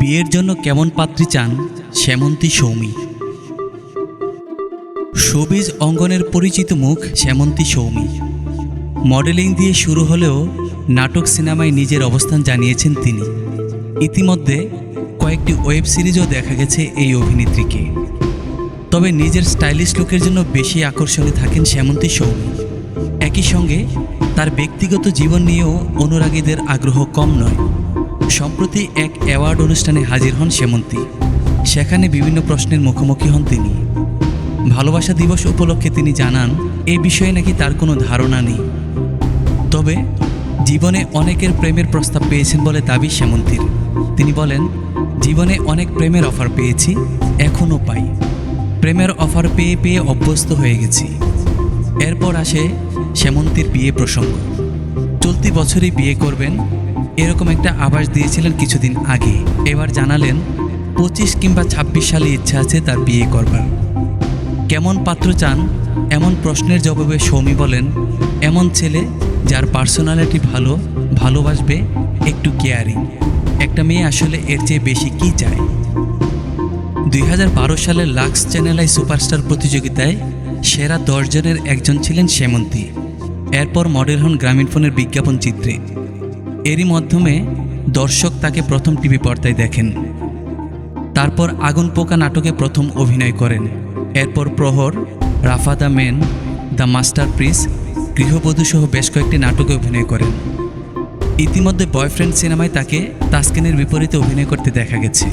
বিয়ের জন্য কেমন পাত্রী চান শ্যামন্তী সৌমি। শোবিজ অঙ্গনের পরিচিত মুখ শ্যামন্তী সৌমি। মডেলিং দিয়ে শুরু হলেও নাটক সিনেমায় নিজের অবস্থান জানিয়েছেন তিনি। ইতিমধ্যে কয়েকটি ওয়েব সিরিজও দেখা গেছে এই অভিনেত্রীকে। তবে নিজের স্টাইলিশ লুকের জন্য বেশি আকর্ষণে থাকেন শ্যামন্তী সৌমি। একই সঙ্গে তার ব্যক্তিগত জীবন নিয়েও অনুরাগীদের আগ্রহ কম নয়। সম্প্রতি এক অ্যাওয়ার্ড অনুষ্ঠানে হাজির হন শ্যামন্তী সেখানে বিভিন্ন প্রশ্নের মুখোমুখি হন তিনি। ভালোবাসা দিবস উপলক্ষে তিনি জানান, এ বিষয়ে নাকি তার কোনো ধারণা নেই। তবে জীবনে অনেকের প্রেমের প্রস্তাব পেয়েছেন বলে দাবি শ্যামন্তীর তিনি বলেন, জীবনে অনেক প্রেমের অফার পেয়েছি, এখনও পাই। প্রেমের অফার পেয়ে পেয়ে অভ্যস্ত হয়ে গেছি। এরপর আসে শ্যামন্তীর বিয়ে প্রসঙ্গ। চলতি বছরই বিয়ে করবেন এরকম একটা আভাস দিয়েছিলেন কিছুদিন আগে। এবার জানালেন, পঁচিশ কিংবা ছাব্বিশ সালে ইচ্ছা আছে তার বিয়ে করবার। কেমন পাত্র চান? এমন প্রশ্নের জবাবে সৌমি বলেন, এমন ছেলে যার পার্সোনালিটি ভালো, ভালোবাসবে, একটু কেয়ারিং। একটা মেয়ে আসলে এর চেয়ে বেশি কি চায়? দুই হাজার বারো সালের লাক্স চ্যানেল আই সুপারস্টার প্রতিযোগিতায় সেরা দশজনের একজন ছিলেন শ্যামন্তী এরপর মডেল হন গ্রামীণফোনের বিজ্ঞাপন চিত্রে। এরই মাধ্যমে দর্শক তাকে প্রথম টিভি পর্দায় দেখেন। তারপর আগুন পোকা নাটকে প্রথম অভিনয় করেন। এরপর প্রহর, রাফা দ্য মেন দ্য মাস্টার প্রিস গৃহবধূ সহ বেশ কয়েকটি নাটকে অভিনয় করেন। ইতিমধ্যে বয়ফ্রেন্ড সিনেমায় তাকে তাসকিনের বিপরীতে অভিনয় করতে দেখা গেছে।